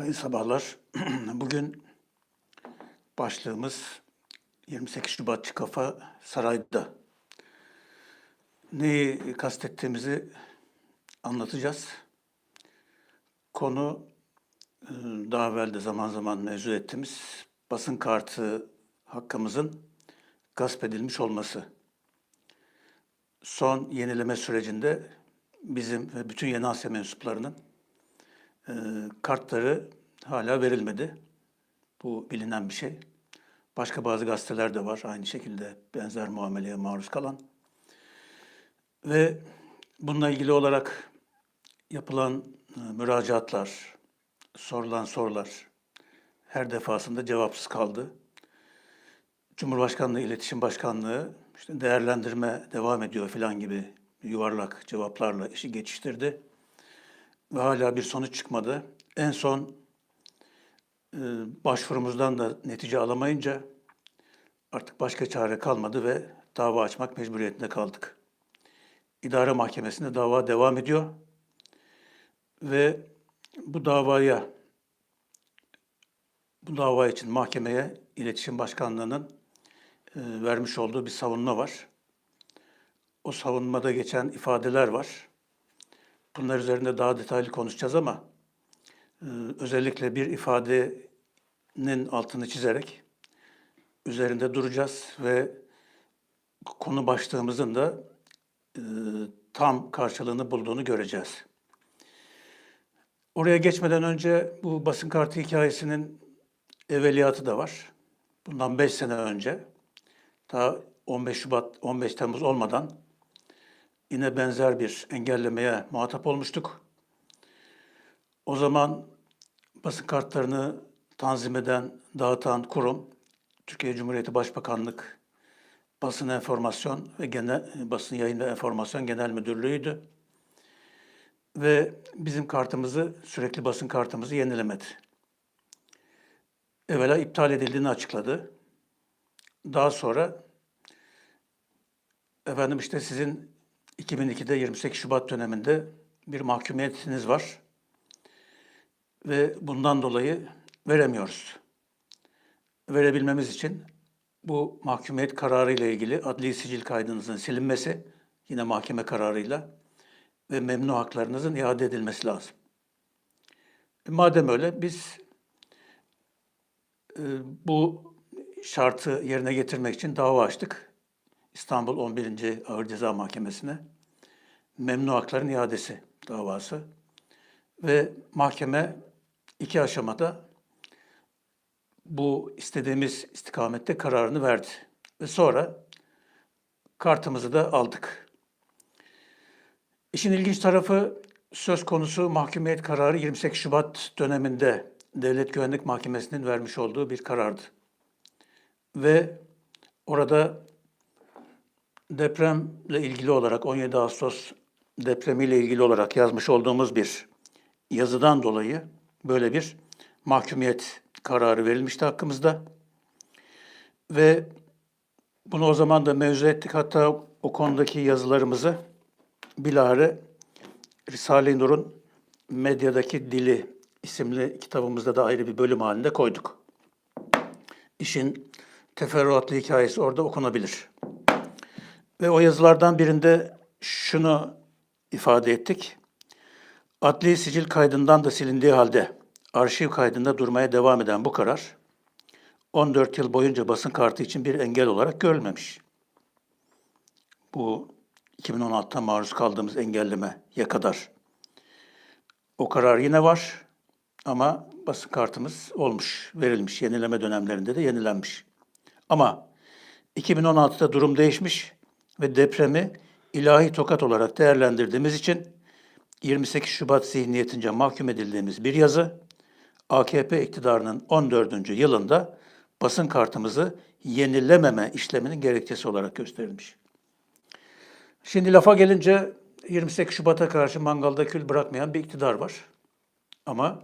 Hayırlı sabahlar. Bugün başlığımız 28 Şubatçı Kafa Sarayda. Neyi kastettiğimizi anlatacağız. Konu e, daha evvel de zaman zaman mevzu ettiğimiz basın kartı hakkımızın gasp edilmiş olması. Son yenileme sürecinde bizim ve bütün Yeni Asya mensuplarının e, kartları hala verilmedi. Bu bilinen bir şey. Başka bazı gazeteler de var aynı şekilde benzer muameleye maruz kalan. Ve bununla ilgili olarak yapılan e, müracaatlar, sorulan sorular her defasında cevapsız kaldı. Cumhurbaşkanlığı İletişim Başkanlığı işte değerlendirme devam ediyor falan gibi yuvarlak cevaplarla işi geçiştirdi ve hala bir sonuç çıkmadı. En son e, başvurumuzdan da netice alamayınca artık başka çare kalmadı ve dava açmak mecburiyetinde kaldık. İdare Mahkemesi'nde dava devam ediyor ve bu davaya bu dava için mahkemeye İletişim Başkanlığı'nın e, vermiş olduğu bir savunma var. O savunmada geçen ifadeler var. Bunlar üzerinde daha detaylı konuşacağız ama e, özellikle bir ifadenin altını çizerek üzerinde duracağız ve konu başlığımızın da e, tam karşılığını bulduğunu göreceğiz. Oraya geçmeden önce bu basın kartı hikayesinin evveliyatı da var. Bundan 5 sene önce, daha 15 Şubat, 15 Temmuz olmadan yine benzer bir engellemeye muhatap olmuştuk. O zaman basın kartlarını tanzim eden, dağıtan kurum Türkiye Cumhuriyeti Başbakanlık Basın Enformasyon ve Genel Basın Yayın ve Enformasyon Genel Müdürlüğü'ydü. Ve bizim kartımızı, sürekli basın kartımızı yenilemedi. Evvela iptal edildiğini açıkladı. Daha sonra efendim işte sizin 2002'de 28 Şubat döneminde bir mahkumiyetiniz var ve bundan dolayı veremiyoruz. Verebilmemiz için bu mahkumiyet kararı ile ilgili adli sicil kaydınızın silinmesi yine mahkeme kararıyla ve memnu haklarınızın iade edilmesi lazım. E, madem öyle biz e, bu şartı yerine getirmek için dava açtık. İstanbul 11. Ağır Ceza Mahkemesi'ne memnu hakların iadesi davası ve mahkeme iki aşamada bu istediğimiz istikamette kararını verdi ve sonra kartımızı da aldık. İşin ilginç tarafı söz konusu mahkumiyet kararı 28 Şubat döneminde Devlet Güvenlik Mahkemesi'nin vermiş olduğu bir karardı. Ve orada depremle ilgili olarak 17 Ağustos depremiyle ilgili olarak yazmış olduğumuz bir yazıdan dolayı böyle bir mahkumiyet kararı verilmişti hakkımızda. Ve bunu o zaman da mevzu ettik. Hatta o konudaki yazılarımızı bilahare Risale-i Nur'un Medyadaki Dili isimli kitabımızda da ayrı bir bölüm halinde koyduk. İşin teferruatlı hikayesi orada okunabilir. Ve o yazılardan birinde şunu ifade ettik. Adli sicil kaydından da silindiği halde arşiv kaydında durmaya devam eden bu karar 14 yıl boyunca basın kartı için bir engel olarak görülmemiş. Bu 2016'da maruz kaldığımız engellemeye kadar. O karar yine var ama basın kartımız olmuş, verilmiş. Yenileme dönemlerinde de yenilenmiş. Ama 2016'da durum değişmiş ve depremi ilahi tokat olarak değerlendirdiğimiz için 28 Şubat zihniyetince mahkum edildiğimiz bir yazı AKP iktidarının 14. yılında basın kartımızı yenilememe işleminin gerekçesi olarak gösterilmiş. Şimdi lafa gelince 28 Şubat'a karşı mangalda kül bırakmayan bir iktidar var. Ama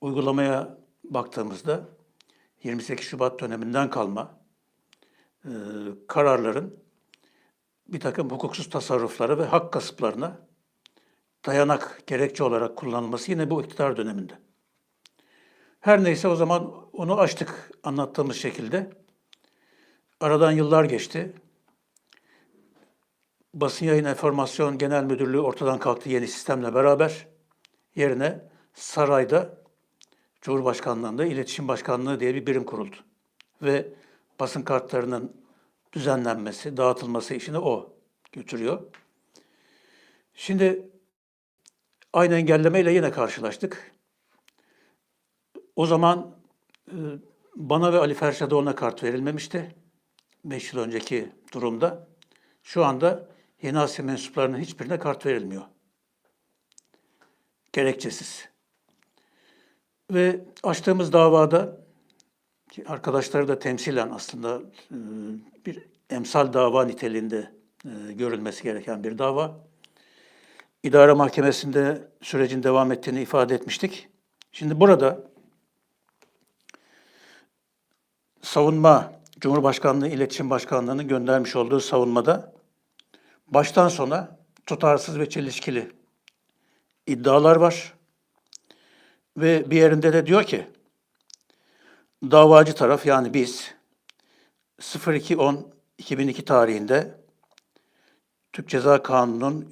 uygulamaya baktığımızda 28 Şubat döneminden kalma e, kararların bir takım hukuksuz tasarrufları ve hak kasıplarına dayanak gerekçe olarak kullanılması yine bu iktidar döneminde. Her neyse o zaman onu açtık anlattığımız şekilde. Aradan yıllar geçti. Basın Yayın Enformasyon Genel Müdürlüğü ortadan kalktı yeni sistemle beraber. Yerine sarayda Cumhurbaşkanlığında İletişim Başkanlığı diye bir birim kuruldu. Ve basın kartlarının düzenlenmesi, dağıtılması işini o götürüyor. Şimdi aynı engellemeyle yine karşılaştık. O zaman e, bana ve Ali Ferşadoğlu'na kart verilmemişti. 5 yıl önceki durumda. Şu anda Yeni Asya mensuplarının hiçbirine kart verilmiyor. Gerekçesiz. Ve açtığımız davada arkadaşları da temsilen aslında e, bir emsal dava niteliğinde e, görülmesi gereken bir dava. İdare Mahkemesi'nde sürecin devam ettiğini ifade etmiştik. Şimdi burada savunma, Cumhurbaşkanlığı İletişim Başkanlığı'nın göndermiş olduğu savunmada baştan sona tutarsız ve çelişkili iddialar var. Ve bir yerinde de diyor ki, davacı taraf yani biz 02.10.2002 tarihinde Türk Ceza Kanunu'nun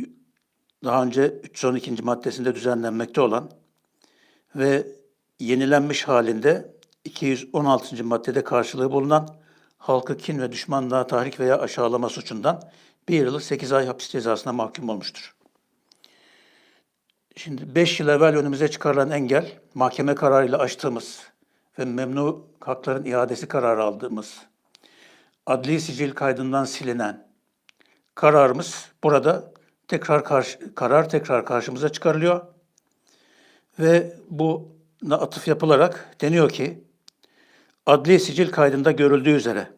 daha önce 312. maddesinde düzenlenmekte olan ve yenilenmiş halinde 216. maddede karşılığı bulunan halkı kin ve düşmanlığa tahrik veya aşağılama suçundan bir yıl 8 ay hapis cezasına mahkum olmuştur. Şimdi 5 yıl evvel önümüze çıkarılan engel, mahkeme kararıyla açtığımız ve memnu hakların iadesi kararı aldığımız, adli sicil kaydından silinen kararımız burada tekrar karşı, karar tekrar karşımıza çıkarılıyor. Ve buna atıf yapılarak deniyor ki, adli sicil kaydında görüldüğü üzere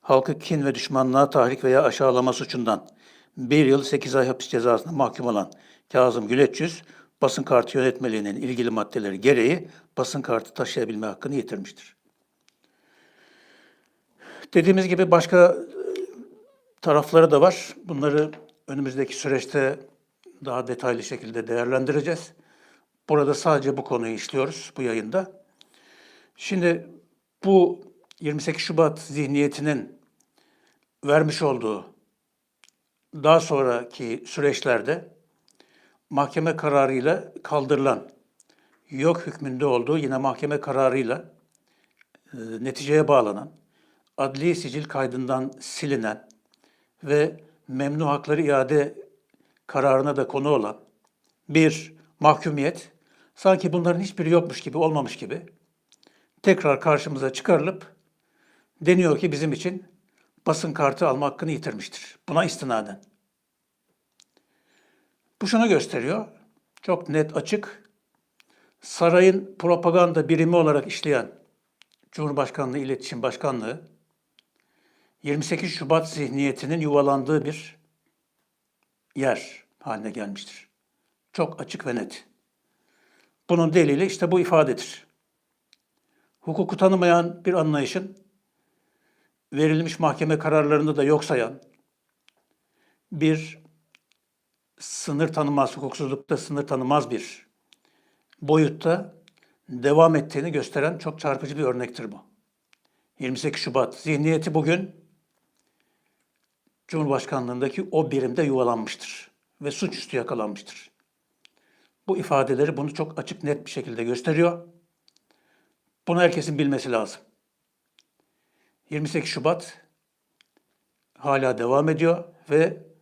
halkı kin ve düşmanlığa tahrik veya aşağılama suçundan bir yıl 8 ay hapis cezasına mahkum olan Kazım Güleçyüz, basın kartı yönetmeliğinin ilgili maddeleri gereği basın kartı taşıyabilme hakkını yitirmiştir. Dediğimiz gibi başka e, tarafları da var. Bunları önümüzdeki süreçte daha detaylı şekilde değerlendireceğiz. Burada sadece bu konuyu işliyoruz bu yayında. Şimdi bu 28 Şubat zihniyetinin vermiş olduğu daha sonraki süreçlerde mahkeme kararıyla kaldırılan, yok hükmünde olduğu yine mahkeme kararıyla e, neticeye bağlanan, adli sicil kaydından silinen ve memnu hakları iade kararına da konu olan bir mahkumiyet sanki bunların hiçbiri yokmuş gibi, olmamış gibi tekrar karşımıza çıkarılıp deniyor ki bizim için basın kartı alma hakkını yitirmiştir. Buna istinaden. Bu şunu gösteriyor. Çok net, açık. Sarayın propaganda birimi olarak işleyen Cumhurbaşkanlığı İletişim Başkanlığı 28 Şubat zihniyetinin yuvalandığı bir yer haline gelmiştir. Çok açık ve net. Bunun delili işte bu ifadedir. Hukuku tanımayan bir anlayışın verilmiş mahkeme kararlarında da yok sayan bir sınır tanımaz, hukuksuzlukta sınır tanımaz bir boyutta devam ettiğini gösteren çok çarpıcı bir örnektir bu. 28 Şubat zihniyeti bugün Cumhurbaşkanlığındaki o birimde yuvalanmıştır ve suçüstü yakalanmıştır. Bu ifadeleri bunu çok açık net bir şekilde gösteriyor. Bunu herkesin bilmesi lazım. 28 Şubat hala devam ediyor ve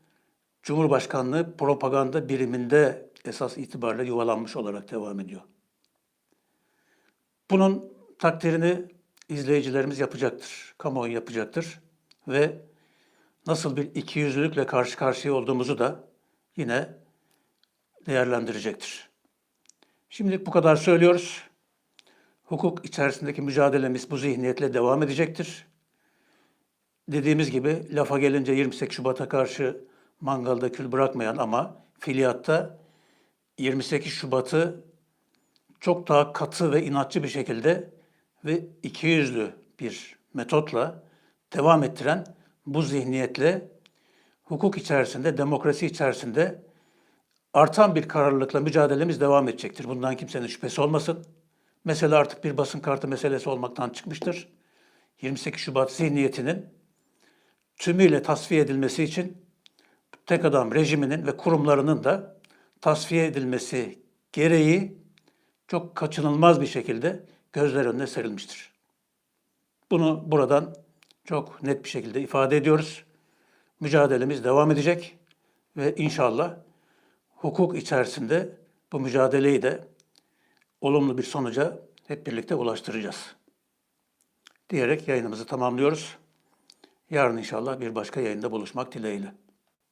Cumhurbaşkanlığı propaganda biriminde esas itibariyle yuvalanmış olarak devam ediyor. Bunun takdirini izleyicilerimiz yapacaktır, kamuoyu yapacaktır ve nasıl bir ikiyüzlülükle karşı karşıya olduğumuzu da yine değerlendirecektir. Şimdi bu kadar söylüyoruz. Hukuk içerisindeki mücadelemiz bu zihniyetle devam edecektir. Dediğimiz gibi lafa gelince 28 Şubat'a karşı mangalda kül bırakmayan ama fiiliyatta 28 Şubat'ı çok daha katı ve inatçı bir şekilde ve ikiyüzlü bir metotla devam ettiren bu zihniyetle hukuk içerisinde, demokrasi içerisinde artan bir kararlılıkla mücadelemiz devam edecektir. Bundan kimsenin şüphesi olmasın. Mesele artık bir basın kartı meselesi olmaktan çıkmıştır. 28 Şubat zihniyetinin tümüyle tasfiye edilmesi için tek adam rejiminin ve kurumlarının da tasfiye edilmesi gereği çok kaçınılmaz bir şekilde gözler önüne serilmiştir. Bunu buradan çok net bir şekilde ifade ediyoruz. Mücadelemiz devam edecek ve inşallah hukuk içerisinde bu mücadeleyi de olumlu bir sonuca hep birlikte ulaştıracağız. Diyerek yayınımızı tamamlıyoruz. Yarın inşallah bir başka yayında buluşmak dileğiyle.